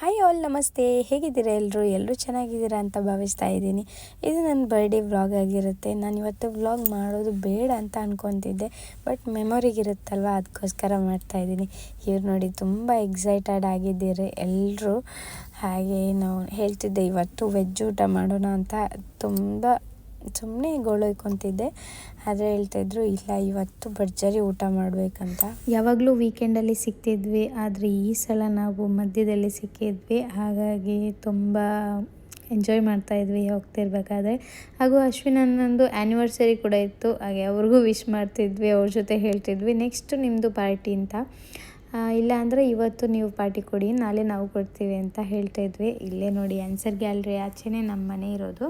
Hi all ನಮಸ್ತೆ. ಹೇಗಿದ್ದೀರಾ ಎಲ್ಲರೂ ಎಲ್ಲರೂ ಚೆನ್ನಾಗಿದ್ದೀರಾ ಅಂತ ಭಾವಿಸ್ತಾ ಇದ್ದೀನಿ. ಇದು ನನ್ನ ಬರ್ಡೇ ವ್ಲಾಗ್ ಆಗಿರುತ್ತೆ. ನಾನು ಇವತ್ತು ವ್ಲಾಗ್ ಮಾಡೋದು ಬೇಡ ಅಂತ ಅಂದ್ಕೊತಿದ್ದೆ ಬಟ್ ಮೆಮೊರಿಗಿರುತ್ತಲ್ವ ಅದಕ್ಕೋಸ್ಕರ ಮಾಡ್ತಾ ಇದ್ದೀನಿ. ಇವ್ರು ನೋಡಿ ತುಂಬ ಎಕ್ಸೈಟೆಡ್ ಆಗಿದ್ದೀರಿ ಎಲ್ಲರೂ ಹಾಗೆ ನಾವು ಹೇಳ್ತಿದ್ದೆ ಇವತ್ತು ವೆಜ್ ಊಟ ಮಾಡೋಣ ಅಂತ. ತುಂಬ ಸುಮ್ಮನೆ ಗೋಳೋಯ್ಕೊತಿದ್ದೆ. ಆದರೆ ಹೇಳ್ತಾಯಿದ್ರು ಇಲ್ಲ, ಇವತ್ತು ಭರ್ಜರಿ ಊಟ ಮಾಡಬೇಕಂತ. ಯಾವಾಗಲೂ ವೀಕೆಂಡಲ್ಲಿ ಸಿಗ್ತಿದ್ವಿ ಆದರೆ ಈ ಸಲ ನಾವು ಮಧ್ಯದಲ್ಲಿ ಸಿಕ್ಕಿದ್ವಿ. ಹಾಗಾಗಿ ತುಂಬ ಎಂಜಾಯ್ ಮಾಡ್ತಾ ಇದ್ವಿ, ಹೋಗ್ತಿರ್ಬೇಕಾದ್ರೆ. ಹಾಗೂ ಅಶ್ವಿನ್ ಅನ್ನೊಂದು ಆ್ಯನಿವರ್ಸರಿ ಕೂಡ ಇತ್ತು. ಹಾಗೆ ಅವ್ರಿಗೂ ವಿಶ್ ಮಾಡ್ತಿದ್ವಿ, ಅವ್ರ ಜೊತೆ ಹೇಳ್ತಿದ್ವಿ, ನೆಕ್ಸ್ಟ್ ನಿಮ್ಮದು ಪಾರ್ಟಿ ಅಂತ. ಇಲ್ಲ ಅಂದರೆ ಇವತ್ತು ನೀವು ಪಾರ್ಟಿ ಕೊಡಿ, ನಾಳೆ ನಾವು ಕೊಡ್ತೀವಿ ಅಂತ ಹೇಳ್ತಾಯಿದ್ವಿ ಇಲ್ಲೇ ನೋಡಿ ಆನ್ಸರ್ ಗ್ಯಾಲ್ರಿ ಆಚೆನೇ ನಮ್ಮ ಮನೆ ಇರೋದು.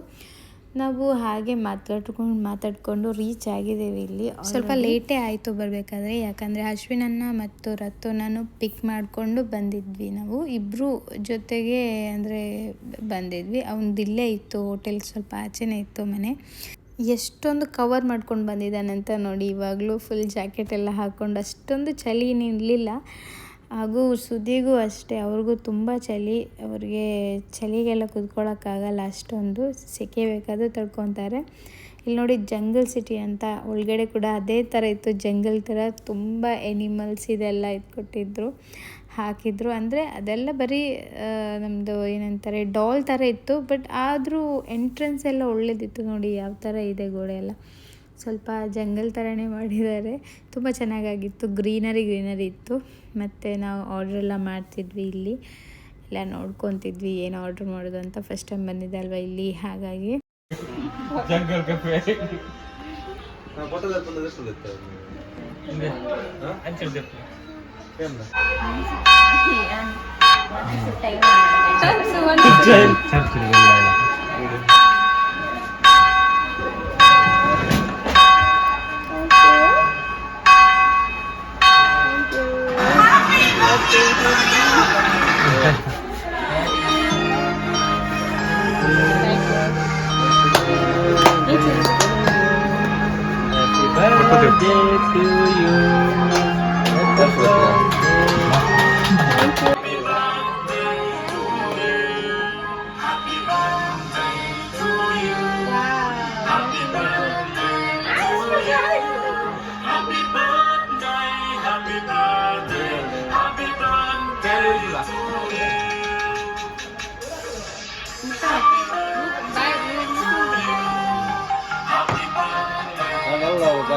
ನಾವು ಹಾಗೆ ಮಾತಾಡ್ಕೊಂಡು ಮಾತಾಡ್ಕೊಂಡು ರೀಚ್ ಆಗಿದ್ದೇವೆ ಇಲ್ಲಿ ಸ್ವಲ್ಪ ಲೇಟೇ ಆಯಿತು ಬರಬೇಕಾದ್ರೆ ಯಾಕಂದರೆ ಅಶ್ವಿನನ್ನ ಮತ್ತು ರತ್ತುನನ್ನು ನಾನು ಪಿಕ್ ಮಾಡಿಕೊಂಡು ಬಂದಿದ್ವಿ ನಾವು. ಇಬ್ಬರು ಜೊತೆಗೆ ಅಂದರೆ ಬಂದಿದ್ವಿ. ಅವನದು ದಿಲ್ಲೇ ಇತ್ತು ಹೋಟೆಲ್ ಸ್ವಲ್ಪ ಆಚೆನೇ ಇತ್ತು ಮನೆ. ಎಷ್ಟೊಂದು ಕವರ್ ಮಾಡ್ಕೊಂಡು ಬಂದಿದ್ದಾನಂತ ನೋಡಿ. ಇವಾಗಲೂ ಫುಲ್ ಜಾಕೆಟ್ ಎಲ್ಲ ಹಾಕ್ಕೊಂಡು ಅಷ್ಟೊಂದು ಚಳಿ ನಿಲ್ಲಲಿಲ್ಲ ಹಾಗೂ ಸುದ್ದಿಗೂ ಅಷ್ಟೇ. ಅವ್ರಿಗೂ ತುಂಬ ಚಳಿ. ಅವ್ರಿಗೆ ಚಳಿಗೆಲ್ಲ ಕುತ್ಕೊಳ್ಳೋಕ್ಕಾಗಲ್ಲ ಅಷ್ಟೊಂದು ಸೆಕೆ ಬೇಕಾದರೂ ತಡ್ಕೊತಾರೆ. ಇಲ್ಲಿ ನೋಡಿ ಜಂಗಲ್ ಸಿಟಿ ಅಂತ ಒಳಗಡೆ ಕೂಡ ಅದೇ ಥರ ಇತ್ತು. ಜಂಗಲ್ ಥರ ತುಂಬ ಎನಿಮಲ್ಸ್ ಇದೆಲ್ಲ ಇಟ್ಕೊಟ್ಟಿದ್ರು, ಹಾಕಿದ್ರು. ಅಂದರೆ ಅದೆಲ್ಲ ಬರೀ ನಮ್ಮದು ಏನಂತಾರೆ ಡಾಲ್ ಥರ ಇತ್ತು. ಬಟ್ ಆದರೂ ಎಂಟ್ರೆನ್ಸ್ ಎಲ್ಲ ಒಳ್ಳೇದಿತ್ತು ನೋಡಿ. ಯಾವ ಥರ ಇದೆ ಗೋಡೆ ಎಲ್ಲ. ಸ್ವಲ್ಪ ಜಂಗಲ್ ಥರನೇ ಮಾಡಿದ್ದಾರೆ. ತುಂಬ ಚೆನ್ನಾಗಾಗಿತ್ತು. ಗ್ರೀನರಿ ಗ್ರೀನರಿ ಇತ್ತು. ಮತ್ತು ನಾವು ಆರ್ಡ್ರೆಲ್ಲ ಮಾಡ್ತಿದ್ವಿ ಇಲ್ಲಿ. ಎಲ್ಲ ನೋಡ್ಕೊತಿದ್ವಿ ಏನು ಆರ್ಡ್ರ್ ಮಾಡೋದು ಅಂತ. ಫಸ್ಟ್ ಟೈಮ್ ಬಂದಿದ್ದೆ ಅಲ್ವಾ ಇಲ್ಲಿ? ಹಾಗಾಗಿ. ಜಂಗಲ್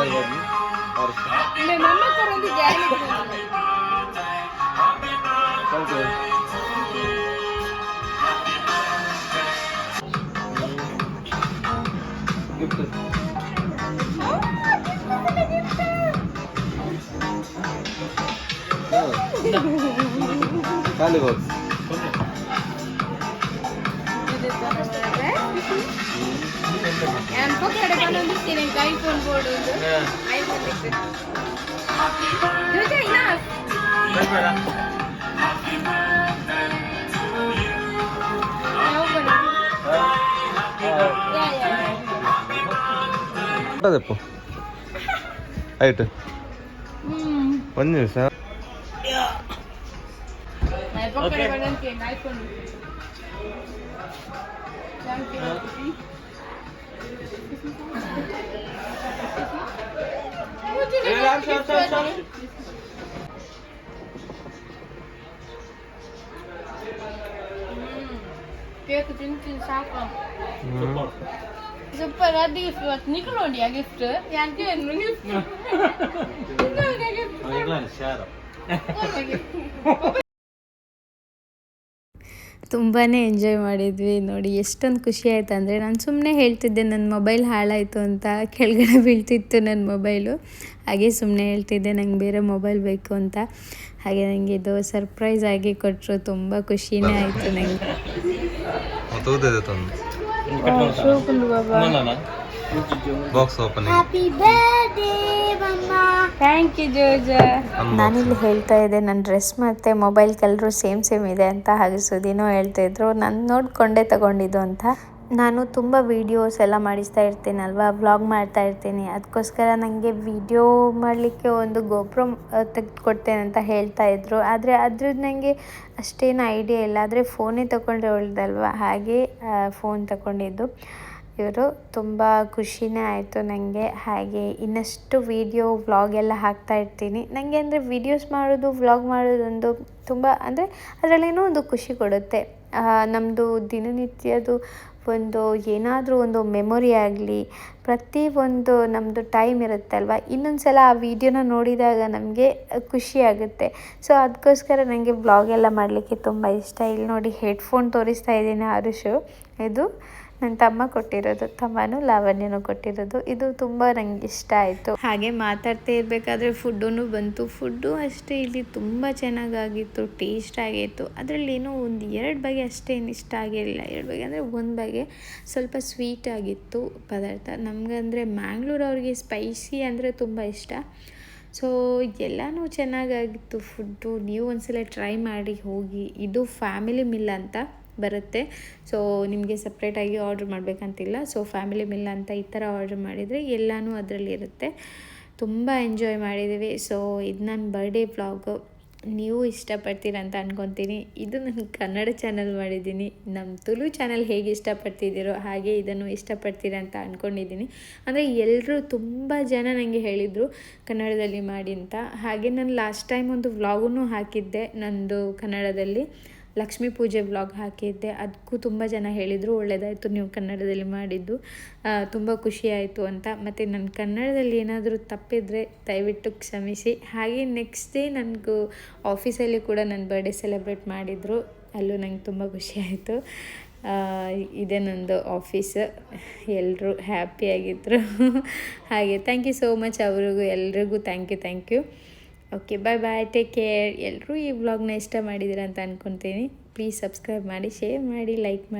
ಕಫೆ ಫೋಟೋದಲ್ಲಿ ಬಂದದ್ದು ಎಷ್ಟು ಇತ್ತು ಏನು ನಾನೆಲ್ಲ ಬಾಯಿ ಹೋಗಿ ಥ್ಯಾಂಕ್ ಯು ಗಿಫ್ಟ್ ಖಾಲಿ ಬಾಕ್ಸ್ ಐಫೋನ್ ಬೋರ್ಡ್ ಒಂದು ಐಫೋನ್ ಅದಪ್ಪ ಆಯ್ತು ಒಂದು ನಿಮಿಷ ಐಫೋನ್ కేక్ తిని సాకం సూపర్ అది గిఫ్ట్ వచ్చినీకులోండి ఆ గిఫ్ట్ యానికి ఎన్నో గిఫ్ట్ గిఫ్ట్ ತುಂಬಾ ಎಂಜಾಯ್ ಮಾಡಿದ್ವಿ ನೋಡಿ ಎಷ್ಟೊಂದು ಖುಷಿ ಆಯ್ತು. ಅಂದರೆ ನಾನು ಸುಮ್ಮನೆ ಹೇಳ್ತಿದ್ದೆ ನನ್ನ ಮೊಬೈಲ್ ಹಾಳಾಯಿತು ಅಂತ ಕೆಳಗಡೆ ಬೀಳ್ತಿತ್ತು ನನ್ನ ಮೊಬೈಲು ಹಾಗೆ ಸುಮ್ಮನೆ ಹೇಳ್ತಿದ್ದೆ ನಂಗೆ ಬೇರೆ ಮೊಬೈಲ್ ಬೇಕು ಅಂತ. ಹಾಗೆ ನನಗೆ ಇದು ಸರ್ಪ್ರೈಸ್ ಆಗಿ ಕೊಟ್ಟರು ತುಂಬ ಖುಷಿನೇ ಆಯಿತು ನನಗೆ ಬಾಕ್ಸ್ ಓಪನಿಂಗ್ ಥ್ಯಾಂಕ್ ಯು ಜೋಜ ನಾನಿಲ್ಲಿ ಹೇಳ್ತಾ ಇದ್ದೆ ನನ್ನ ಡ್ರೆಸ್ ಮತ್ತೆ ಮೊಬೈಲ್ ಕಲರು ಸೇಮ್ ಸೇಮ್ ಇದೆ ಅಂತ. ಹಾಗೆ ಸುದಿನೂ ಹೇಳ್ತಾ ಇದ್ರು. ನಾನು ನೋಡಿಕೊಂಡೇ ತಗೊಂಡಿದ್ದು ಅಂತ. ನಾನು ತುಂಬ ವೀಡಿಯೋಸ್ ಎಲ್ಲ ಮಾಡಿಸ್ತಾ ಇರ್ತೀನಲ್ವಾ ವ್ಲಾಗ್ ಮಾಡ್ತಾ ಇರ್ತೀನಿ. ಅದಕ್ಕೋಸ್ಕರ ನನಗೆ ವಿಡಿಯೋ ಮಾಡಲಿಕ್ಕೆ ಒಂದು ಗೋಪ್ರೋ ತೆಗೆದುಕೊಡ್ತೇನೆ ಅಂತ ಹೇಳ್ತಾ ಇದ್ರು. ಆದರೆ ಅದ್ರದ್ದು ನನಗೆ ಅಷ್ಟೇನು ಐಡಿಯಾ ಇಲ್ಲ. ಆದರೆ ಫೋನೇ ತೊಗೊಂಡ್ರೆ ಒಳ್ಳೆದಲ್ವ? ಹಾಗೆ ಫೋನ್ ತಗೊಂಡಿದ್ದು. ಇವರು ತುಂಬ ಖುಷಿನೇ ಆಯಿತು ನನಗೆ ಹಾಗೆ ಇನ್ನಷ್ಟು ವೀಡಿಯೋ ವ್ಲಾಗ್ ಎಲ್ಲ ಹಾಕ್ತಾ ಇರ್ತೀನಿ. ನನಗೆ ಅಂದರೆ ವೀಡಿಯೋಸ್ ಮಾಡೋದು ವ್ಲಾಗ್ ಮಾಡೋದೊಂದು ತುಂಬ ಅಂದರೆ ಅದರಲ್ಲೇನೋ ಒಂದು ಖುಷಿ ಕೊಡುತ್ತೆ. ನಮ್ಮದು ದಿನನಿತ್ಯದ್ದು ಒಂದು ಏನಾದರೂ ಒಂದು ಮೆಮೊರಿ ಆಗಲಿ, ಪ್ರತಿ ಒಂದು ನಮ್ಮದು ಟೈಮ್ ಇರುತ್ತಲ್ವ? ಇನ್ನೊಂದು ಸಲ ಆ ವಿಡಿಯೋನ ನೋಡಿದಾಗ ನಮಗೆ ಖುಷಿ ಆಗುತ್ತೆ. ಸೊ ಅದಕ್ಕೋಸ್ಕರ ನನಗೆ ಬ್ಲಾಗ್ ಎಲ್ಲ ಮಾಡಲಿಕ್ಕೆ ತುಂಬ ಇಷ್ಟ. ಇಲ್ಲಿ ನೋಡಿ ಹೆಡ್ಫೋನ್ ತೋರಿಸ್ತಾ ಇದ್ದೀನಿ ಆರುಷು. ಇದು ನನ್ನ ತಮ್ಮ ಕೊಟ್ಟಿರೋದು, ತಮ್ಮನೂ ಲಾವಣ್ಯನೂ ಕೊಟ್ಟಿರೋದು. ಇದು ತುಂಬ ನನಗೆ ಇಷ್ಟ ಆಯಿತು. ಹಾಗೆ ಮಾತಾಡ್ತಾ ಇರಬೇಕಾದ್ರೆ ಫುಡ್ಡೂ ಬಂತು. ಫುಡ್ಡು ಅಷ್ಟೇ ಇಲ್ಲಿ ತುಂಬ ಚೆನ್ನಾಗಾಗಿತ್ತು ಟೇಸ್ಟ್ ಆಗಿತ್ತು. ಅದರಲ್ಲಿ ಏನೋ ಒಂದು ಎರಡು ಬಗೆ ಅಷ್ಟೇನು ಇಷ್ಟ ಆಗಿರಲಿಲ್ಲ. ಎರಡು ಬಗೆ ಅಂದರೆ ಒಂದು ಬಗೆ ಸ್ವಲ್ಪ ಸ್ವೀಟ್ ಆಗಿತ್ತು ಪದಾರ್ಥ. ನಮಗಂದರೆ ಅವ್ರಿಗೆ ಸ್ಪೈಸಿ ಅಂದರೆ ತುಂಬ ಇಷ್ಟ. ಸೊ ಎಲ್ಲನೂ ಚೆನ್ನಾಗಾಗಿತ್ತು ಫುಡ್ಡು. ನೀವು ಒಂದ್ಸಲ ಟ್ರೈ ಮಾಡಿ ಹೋಗಿ. ಇದು ಫ್ಯಾಮಿಲಿ ಮಿಲ್ ಅಂತ. ಬರುತ್ತೆ. ಸೊ ನಿಮಗೆ ಸಪ್ರೇಟಾಗಿ ಆರ್ಡ್ರ್ ಮಾಡಬೇಕಂತಿಲ್ಲ. ಸೊ ಫ್ಯಾಮಿಲಿ ಮಿಲ್ ಅಂತ ಈ ಥರ ಆರ್ಡ್ರ್ ಮಾಡಿದರೆ ಎಲ್ಲನೂ ಅದರಲ್ಲಿ ಇರುತ್ತೆ. ತುಂಬ ಎಂಜಾಯ್ ಮಾಡಿದ್ದೀವಿ. ಸೊ ಇದು ನನ್ನ ಬರ್ಡೇ ವ್ಲಾಗು ನೀವು ಇಷ್ಟಪಡ್ತೀರ ಅಂತ ಅಂದ್ಕೊತೀನಿ ಇದು ನಾನು ಕನ್ನಡ ಚಾನಲ್ ಮಾಡಿದ್ದೀನಿ. ನಮ್ಮ ತುಳು ಚಾನಲ್ ಹೇಗೆ ಇಷ್ಟಪಡ್ತಿದ್ದೀರೋ ಹಾಗೆ ಇದನ್ನು ಇಷ್ಟಪಡ್ತೀರ ಅಂತ ಅಂದ್ಕೊಂಡಿದ್ದೀನಿ ಅಂದರೆ ಎಲ್ಲರೂ ತುಂಬ ಜನ ನನಗೆ ಹೇಳಿದರು ಕನ್ನಡದಲ್ಲಿ ಮಾಡಿ ಅಂತ. ಹಾಗೆ ನಾನು ಲಾಸ್ಟ್ ಟೈಮ್ ಒಂದು ವ್ಲಾಗೂ ಹಾಕಿದ್ದೆ ನಂದು ಕನ್ನಡದಲ್ಲಿ. ಲಕ್ಷ್ಮೀ ಪೂಜೆ ವ್ಲಾಗ್ ಹಾಕಿದ್ದೆ. ಅದಕ್ಕೂ ತುಂಬ ಜನ ಹೇಳಿದರು ಒಳ್ಳೆಯದಾಯಿತು ನೀವು ಕನ್ನಡದಲ್ಲಿ ಮಾಡಿದ್ದು. ತುಂಬ ಖುಷಿ ಆಯಿತು ಅಂತ. ಮತ್ತು ನನ್ನ ಕನ್ನಡದಲ್ಲಿ ಏನಾದರೂ ತಪ್ಪಿದರೆ ದಯವಿಟ್ಟು ಕ್ಷಮಿಸಿ. ಹಾಗೆ ನೆಕ್ಸ್ಟ್ ಡೇ ನನಗೂ ಆಫೀಸಲ್ಲಿ ಕೂಡ ನನ್ನ ಬರ್ಡೇ ಸೆಲೆಬ್ರೇಟ್ ಮಾಡಿದರು. ಅಲ್ಲೂ ನಂಗೆ ತುಂಬ ಖುಷಿ ಆಯಿತು. ಇದೇ ನಂದು ಆಫೀಸ್ ಎಲ್ಲರೂ ಹ್ಯಾಪಿಯಾಗಿದ್ದರು ಹಾಗೆ ಥ್ಯಾಂಕ್ ಯು ಸೋ ಮಚ್ ಅವ್ರಿಗೂ. ಎಲ್ರಿಗೂ thank you thank you okay bye bye take care ಎಲ್ಲರೂ ಈ ವ್ಲಾಗ್ನ ಇಷ್ಟ ಮಾಡಿದ್ದೀರ ಅಂತ ಅಂದ್ಕೊತೀನಿ ಪ್ಲೀಸ್ ಸಬ್ಸ್ಕ್ರೈಬ್ ಮಾಡಿ ಶೇರ್ ಮಾಡಿ ಲೈಕ್ ಮಾಡಿ.